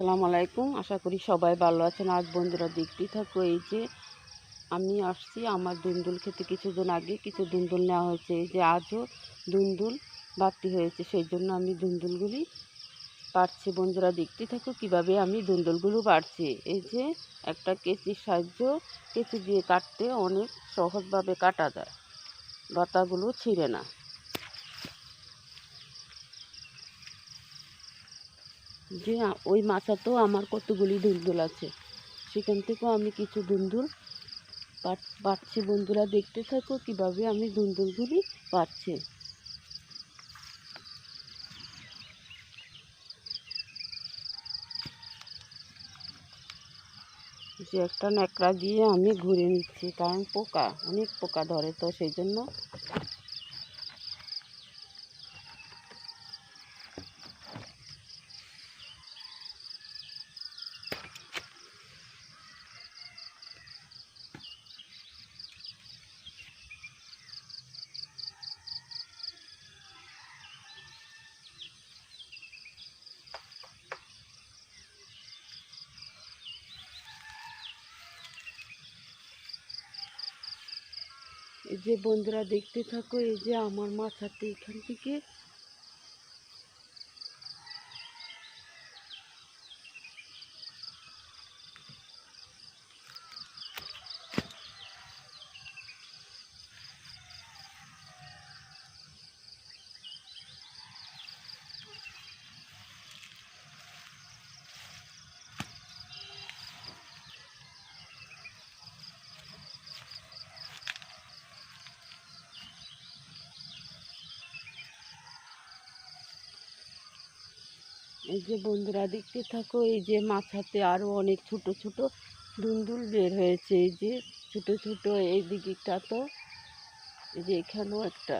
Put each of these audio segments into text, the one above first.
আসসালামু আলাইকুম। আশা করি সবাই ভালো আছেন। আজ বন্ধুরা দেখতে থাকো এই যে আমি আসছি আমার দুন্দুল খেতে। কিছুদিন আগে কিছু দুন্দুল নেওয়া হয়েছে। এই যে আজও দুন্দুল বাড়তি হয়েছে। সেই জন্য আমি দুন্দুলগুলি পারছি বন্ধুরা দেখতে থাকো কীভাবে আমি দুন্দুলগুলো পারছি এই যে একটা কেচির সাহায্য, কেচি দিয়ে কাটতে অনেক সহজভাবে কাটা যায়। লতাগুলো ছিঁড়ে না। যে ওই মাচাতেও আমার কতগুলি দুন্দুল আছে। সেখান থেকেও আমি কিছু দুন্দুল পাট- পাচ্ছি বন্ধুরা, দেখতে থাকো কীভাবে আমি দুন্দুলগুলি পাচ্ছি যে একটা ন্যাকড়া দিয়ে আমি ঘুরে নিচ্ছি। কারণ পোকা, অনেক পোকা ধরে তো সেই জন্য যে বন্ধুরা দেখতে থাকো এই যে আমার মাথাতে এখান থেকে এই যে বন্ধুরা দেখতে থাকো, এই যে মাথাতে আরও অনেক ছোট ছোট দুন্দুল বের হয়েছে, এই যে ছোট ছোট এই দিকটা তো, এই যে এখানেও একটা।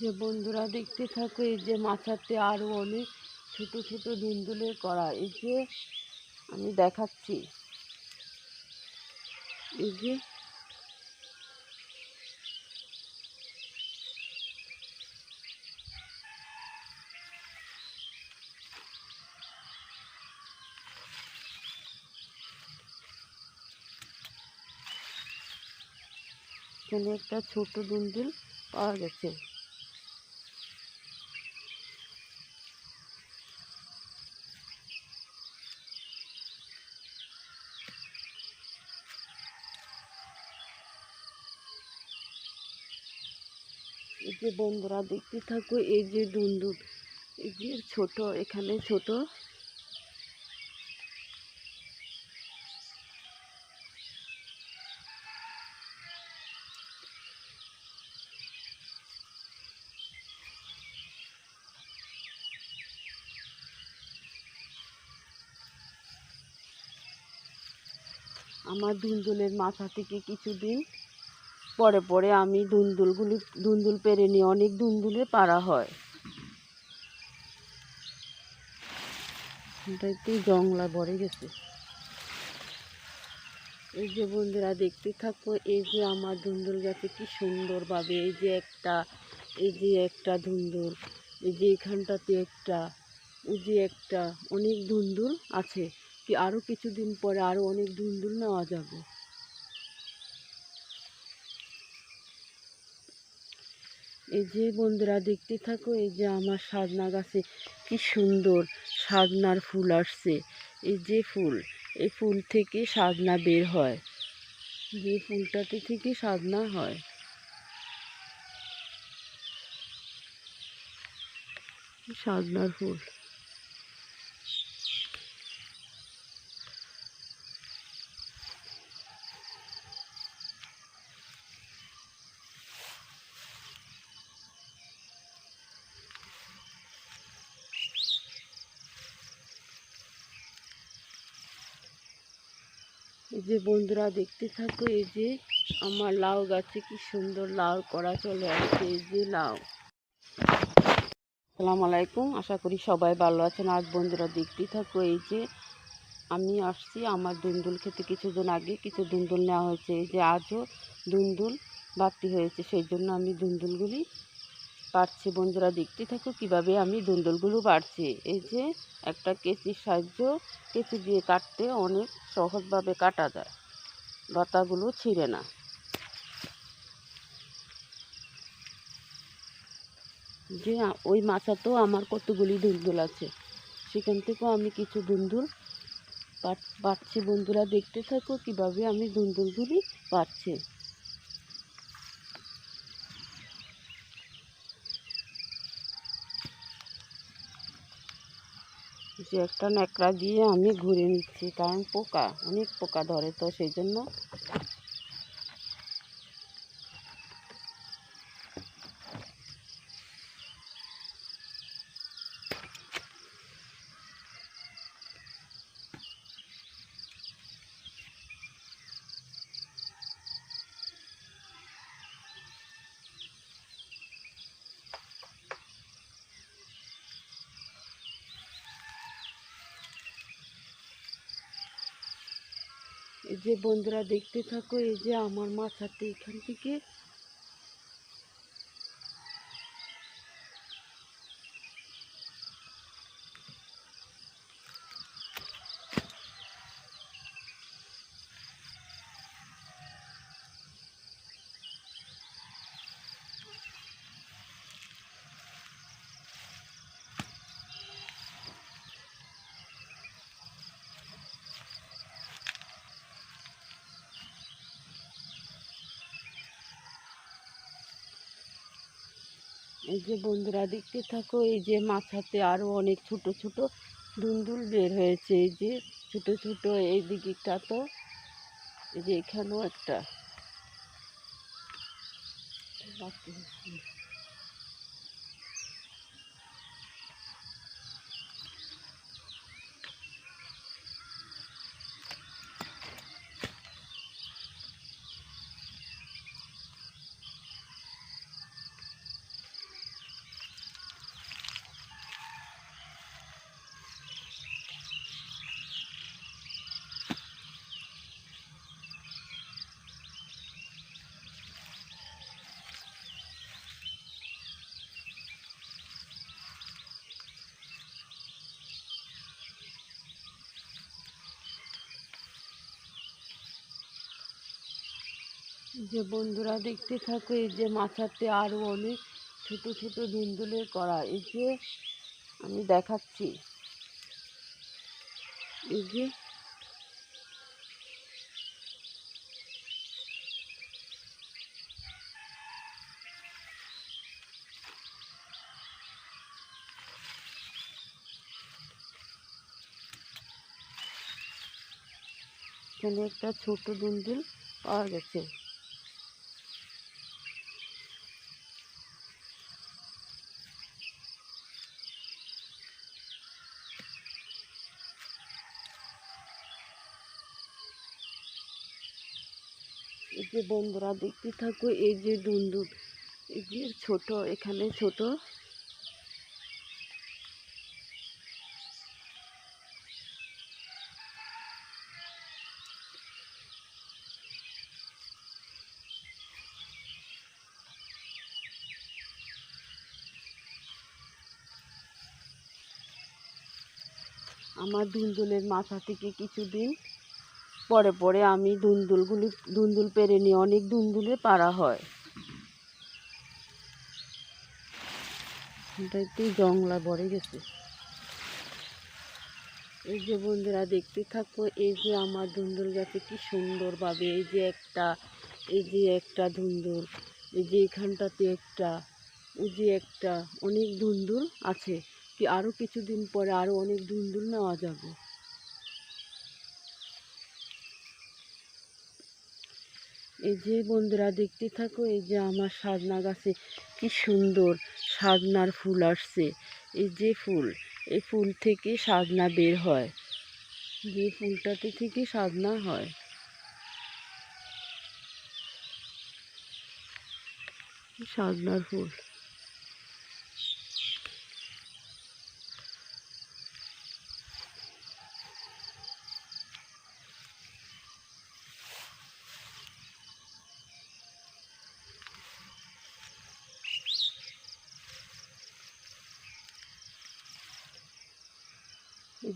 যে বন্ধুরা দেখতে থাকো, এই যে মাথাতে আরও অনেক ছোট ছোট দুন্দুলের করা এই যে আমি দেখাচ্ছি। এই যে এখানে একটা ছোট দুন্দুল পাওয়া গেছে। যে বন্ধুরা দেখতে থাকো, এই যে দুন্দুল এই যে ছোট, এখানে ছোট। আমার দুন্দুলের মাথা থেকে কিছুদিন পরে পরে আমি দুন্দুলগুলি দুন্দুল পেরে নিয়ে অনেক দুন্দুলে পারা হয়। এটা জংলা ভরে গেছে। এই যে বন্ধুরা, দেখতে থাকো, এই যে আমার ধুন্দুল গাছে কি সুন্দরভাবে এই যে একটা, এই যে একটা ধুন্দুল এই যে এখানটাতে একটা, এই যে একটা, অনেক ধুন্দুল আছে। কি আরও কিছুদিন পরে আরও অনেক ধুন্দুল নেওয়া যাবে। এই যে বন্ধুরা দেখতে থাকো, এই যে আমার সাজনা গাছে কি সুন্দর সাজনার ফুল আসছে। এই যে ফুল, এই ফুল থেকে সাজনা বের হয়। যে ফুলটাতে থেকে সাজনা হয়। সাজনার ফুল। এই যে বন্ধুরা দেখতে থাকো, এই যে আমার লাউ গাছে কি সুন্দর লাউ করা চলে আসছে, এই যে লাউ। আসসালামু আলাইকুম, আশা করি সবাই ভালো আছেন। আজ বন্ধুরা দেখতে থাকো, এই যে আমি আসছি আমার দুন্দুল খেতে। কিছুদিন আগে কিছু দুন্দুল নেওয়া হয়েছে, এই যে আজও দুন্দুল বাড়তি হয়েছে, সেই জন্য আমি দুন্দুলগুলি পারছি বন্ধুরা, দেখতে থাকো কীভাবে আমি দুন্দুলগুলো পারছি এই যে একটা কেচির সাহায্য, কেচি দিয়ে কাটতে অনেক সহজভাবে কাটা যায়, লতাগুলো ছিঁড়ে না। যে ওই মাছাতেও আমার কতগুলি দুন্দুল আছে, সেখান থেকেও আমি কিছু দুন্দুল পাচ্ছি বন্ধুরা, দেখতে থাকো কীভাবে আমি দুন্দুলগুলি পাচ্ছি যে একটা ন্যাকড়া দিয়ে আমি ঘুরে নিচ্ছি। কারণ পোকা, অনেক পোকা ধরে তো সেই জন্য এই যে বন্ধুরা দেখতে থাকো এই যে আমার মাথাতে এখান থেকে এই যে বন্ধুরা দেখতে থাকো, এই যে মাথাতে আরও অনেক ছোট ছোট দুন্দুল বের হয়েছে, এই যে ছোট ছোট এই দিকটা তো, এই যে এখানেও একটা। যে বন্ধুরা দেখতে থাকো, এই যে মাথাতে আরও অনেক ছোট ছোট দুন্দুলের করা এই যে আমি দেখাচ্ছি। এই যে এখানে একটা ছোট দুন্দুল পাওয়া গেছে। এই যে বন্ধুরা দেখতে থাকো, এই যে দুন্দুল এই যে ছোট, এখানে ছোট। আমার দুন্দুলের মাথা থেকে কিছুদিন পরে পরে আমি দুন্দুলগুলি দুন্দুল পেরে নিয়ে অনেক দুন্দুলে পারা হয়। একটু জংলা ভরে গেছে। এই যে বন্ধুরা, দেখতে থাকো, এই যে আমার ধুন্দুল গাছে কি সুন্দরভাবে এই যে একটা, এই যে একটা ধুন্দুল এই যে এখানটাতে একটা ওই যে একটা, অনেক ধুন্দুল আছে। কি আরও কিছুদিন পরে আরও অনেক ধুন্দুল নেওয়া যাবে। এই যে বন্ধুরা দেখতে থাকো, এই যে আমার সাজনা গাছে কি সুন্দর সাজনার ফুল আসছে। এই যে ফুল, এই ফুল থেকে সাজনা বের হয়। যে ফুলটাতে থেকে সাজনা হয়। সাদনার ফুল।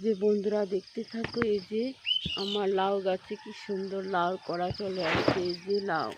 যে বন্ধুরা দেখতে থাকো, এই যে আমার লাউ গাছে কি সুন্দর লাউ করা চলে আসছে, এই যে লাউ।